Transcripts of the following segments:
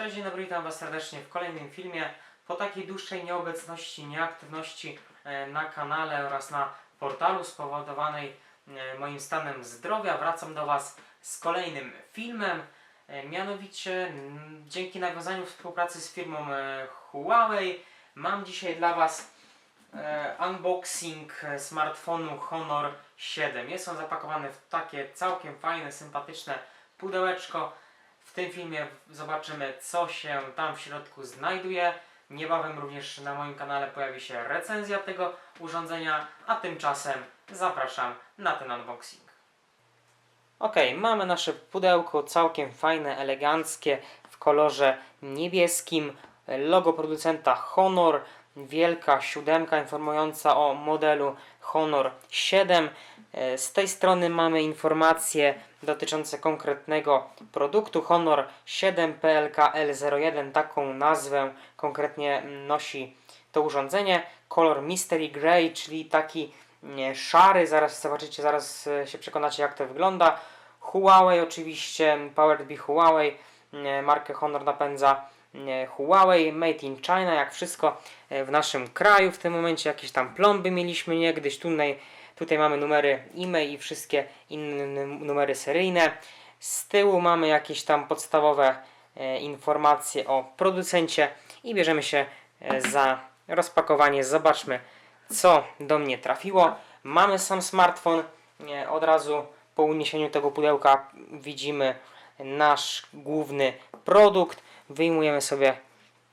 Cześć, dzień dobry, witam Was serdecznie w kolejnym filmie. Po takiej dłuższej nieobecności, nieaktywności e, na kanale oraz na portalu spowodowanej e, moim stanem zdrowia wracam do Was z kolejnym filmem. E, Mianowicie dzięki nawiązaniu współpracy z firmą Huawei mam dzisiaj dla Was unboxing smartfonu Honor 7. Jest on zapakowany w takie całkiem fajne, sympatyczne pudełeczko. W tym filmie zobaczymy, co się tam w środku znajduje. Niebawem również na moim kanale pojawi się recenzja tego urządzenia, a tymczasem zapraszam na ten unboxing. Ok, mamy nasze pudełko całkiem fajne, eleganckie, w kolorze niebieskim. Logo producenta Honor, wielka siódemka informująca o modelu Honor 7. E, Z tej strony mamy informacje dotyczące konkretnego produktu. Honor 7 PLKL01, taką nazwę konkretnie nosi to urządzenie. Kolor Mystery Grey, czyli taki szary. Zaraz zobaczycie, zaraz e, się przekonacie jak to wygląda. Huawei oczywiście, Powered by Huawei, markę Honor napędza nie, Huawei, Made in China, jak wszystko e, w naszym kraju. W tym momencie jakieś tam plomby mieliśmy niegdyś. Tutaj, tutaj mamy numery e-mail i wszystkie inne numery seryjne. Z tyłu mamy jakieś tam podstawowe e, informacje o producencie i bierzemy się e, za rozpakowanie. Zobaczmy, co do mnie trafiło. Mamy sam smartfon. Od razu po uniesieniu tego pudełka widzimy nasz główny produkt. Wyjmujemy sobie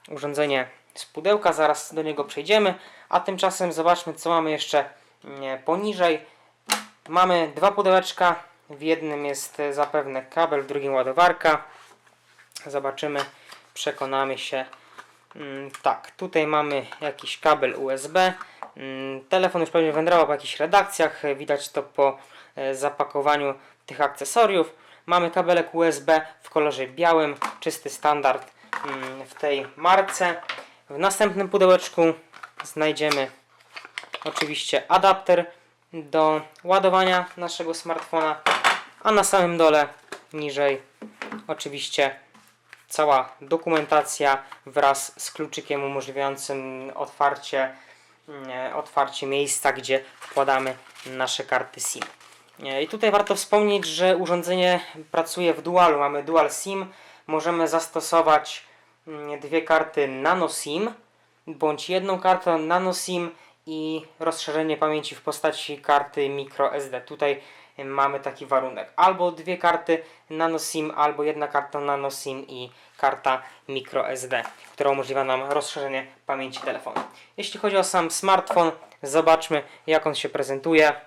urządzenie z pudełka, zaraz do niego przejdziemy. A tymczasem zobaczmy, co mamy jeszcze nie, poniżej. Mamy dwa pudełeczka. W jednym jest zapewne kabel, w drugim ładowarka. Zobaczymy, przekonamy się. Mm, tak, tutaj mamy jakiś kabel USB. Mm, telefon już pewnie wędrował po jakichś redakcjach. Widać to po e, zapakowaniu tych akcesoriów. Mamy kabelek USB w kolorze białym, czysty standard mm, w tej marce. W następnym pudełeczku znajdziemy oczywiście adapter do ładowania naszego smartfona, a na samym dole niżej oczywiście cała dokumentacja wraz z kluczykiem umożliwiającym otwarcie, mm, otwarcie miejsca, gdzie wkładamy nasze karty SIM. E, I tutaj warto wspomnieć, że urządzenie pracuje w dualu. Mamy dual SIM. Możemy zastosować mm, dwie karty nano SIM bądź jedną kartę nano SIM i rozszerzenie pamięci w postaci karty micro SD. Tutaj y, mamy taki warunek. Albo dwie karty nano SIM, albo jedna karta nano SIM i karta micro SD, która umożliwia nam rozszerzenie pamięci telefonu. Jeśli chodzi o sam smartfon, zobaczmy jak on się prezentuje.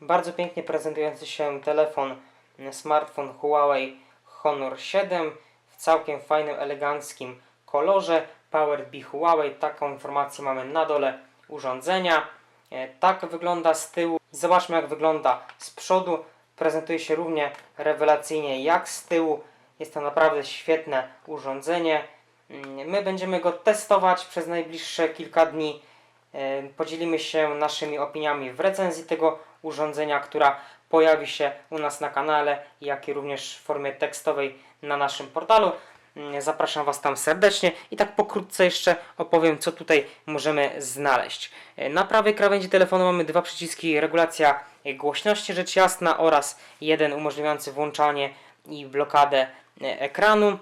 Bardzo pięknie prezentujący się telefon, y, smartfon Huawei Honor 7 w całkiem fajnym, eleganckim kolorze. Powered by Huawei, taką informację mamy na dole urządzenia. E, Tak wygląda z tyłu. Zobaczmy jak wygląda z przodu. Prezentuje się równie rewelacyjnie jak z tyłu. Jest to naprawdę świetne urządzenie. Mm, My będziemy go testować przez najbliższe kilka dni. E, Podzielimy się naszymi opiniami w recenzji tego urządzenia, która pojawi się u nas na kanale, jak i również w formie tekstowej na naszym portalu. Mm, Zapraszam Was tam serdecznie i tak pokrótce jeszcze opowiem, co tutaj możemy znaleźć. E, Na prawej krawędzi telefonu mamy dwa przyciski regulacja głośności, rzecz jasna, oraz jeden umożliwiający włączanie i blokadę e, ekranu.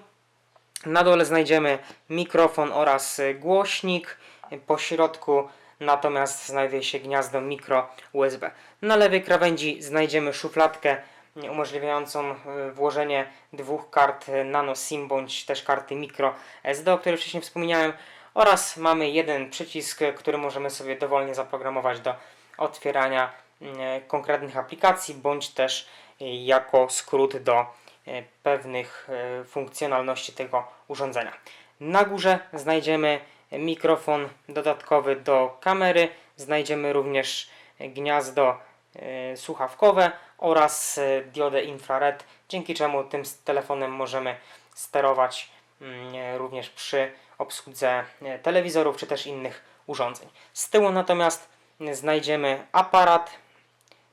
Na dole znajdziemy mikrofon oraz e, głośnik. Po środku natomiast znajduje się gniazdo mikro USB. Na lewej krawędzi znajdziemy szufladkę umożliwiającą e, włożenie dwóch kart nano SIM bądź też karty micro SD, o której wcześniej wspomniałem. Oraz mamy jeden przycisk, który możemy sobie dowolnie zaprogramować do otwierania e, konkretnych aplikacji bądź też e, jako skrót do pewnych funkcjonalności tego urządzenia. Na górze znajdziemy mikrofon dodatkowy do kamery, znajdziemy również gniazdo e, słuchawkowe oraz e, diodę infrared, dzięki czemu tym telefonem możemy sterować mm, e, również przy obsłudze telewizorów czy też innych urządzeń. Z tyłu natomiast znajdziemy aparat,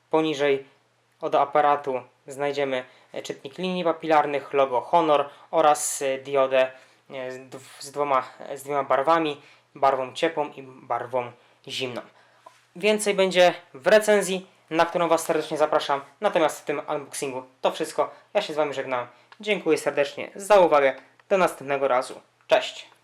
poniżej od aparatu znajdziemy czytnik linii papilarnych, logo Honor oraz diodę z, dwoma, z dwiema barwami, barwą ciepłą i barwą zimną. Więcej będzie w recenzji, na którą Was serdecznie zapraszam. Natomiast w tym unboxingu to wszystko. Ja się z Wami żegnam. Dziękuję serdecznie za uwagę. Do następnego razu. Cześć!